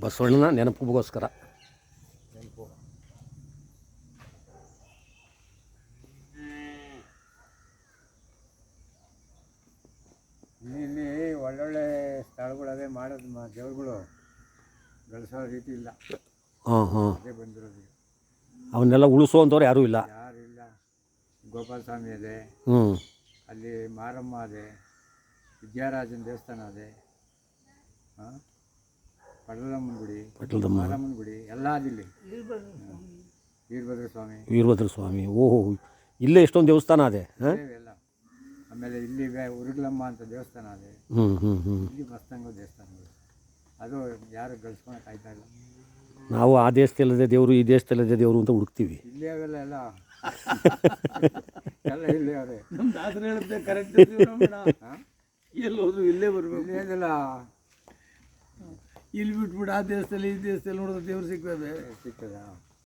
ಬಸವಣ್ಣನ ನೆನಪಿಗೋಸ್ಕರ. ನೆನಪು ಇಲ್ಲಿ ಒಳ್ಳೊಳ್ಳೆ ಅದೇ ಮಾಡೋದು ಮಾ ದೇವ್ರುಗಳು. ಬೆಳೆಸೋ ರೀತಿ ಇಲ್ಲ. ಹಾಂ ಹಾಂ. ಅದೇ ಬಂದಿರೋದು. ಅವನ್ನೆಲ್ಲ ಉಳಿಸುವಂಥವ್ರು ಯಾರೂ ಇಲ್ಲ. ಯಾರು ಇಲ್ಲ. ಗೋಪಾಲ ಸ್ವಾಮಿ ಇದೆ. ಹ್ಞೂ ಅಲ್ಲಿ ಮಾರಮ್ಮ ಅದೇ ವಿದ್ಯಾರಾಜನ ದೇವಸ್ಥಾನ ಅದೇ ಹಾಂ? ಪಡಲಮ್ಮನ ಗುಡಿ ಪಟ್ಲದಮ್ಮ ಮಾರಮ್ಮನ ಗುಡಿ ಎಲ್ಲ ಅದಿಲ್ಲಿ ವೀರಭದ್ರ ಸ್ವಾಮಿ. ವೀರಭದ್ರ ಸ್ವಾಮಿ. ಓಹೋ ಇಲ್ಲೇ ಎಷ್ಟೊಂದು ದೇವಸ್ಥಾನ ಅದೇ ಹಾಂ? ಇವೆಲ್ಲ ಆಮೇಲೆ ಇಲ್ಲಿ ಉರುಗ್ಲಮ್ಮ ಅಂತ ದೇವಸ್ಥಾನ ಅದೇ. ಹ್ಞೂ ಹ್ಞೂ ಹ್ಞೂ ಇಲ್ಲಿ ಮಸ್ತಂಗ ದೇವಸ್ಥಾನಗಳು. ಅದು ಯಾರು ಗಳಿಸ್ಕೊಳಕ್ ಆಯ್ತಾ ಇಲ್ಲ. ನಾವು ಆ ದೇಶದಲ್ಲದೆ ದೇವರು ಈ ದೇಶದಲ್ಲದೆ ದೇವರು ಅಂತ ಹುಡುಕ್ತೀವಿ. ಇಲ್ಲೇ ಅವೆಲ್ಲ ಎಲ್ಲ. ಎಲ್ಲ ಇಲ್ಲೇ ಅವರೇ ನಮ್ಮ ದಾಸರು ಹೇಳುತ್ತೆ ಕರೆಕ್ಟ್ ಎಲ್ಲಿ ಹೋದ್ರು ಇಲ್ಲೇ ಬರಬೇಕು. ಏನಿಲ್ಲ ಇಲ್ಲಿ ಬಿಟ್ಬಿಟ್ಟು ಆ ದೇಶದಲ್ಲಿ ಈ ದೇಶದಲ್ಲಿ ನೋಡಿದ್ರೆ ದೇವ್ರು ಸಿಗ್ತದೆ. ಸಿಗ್ತದ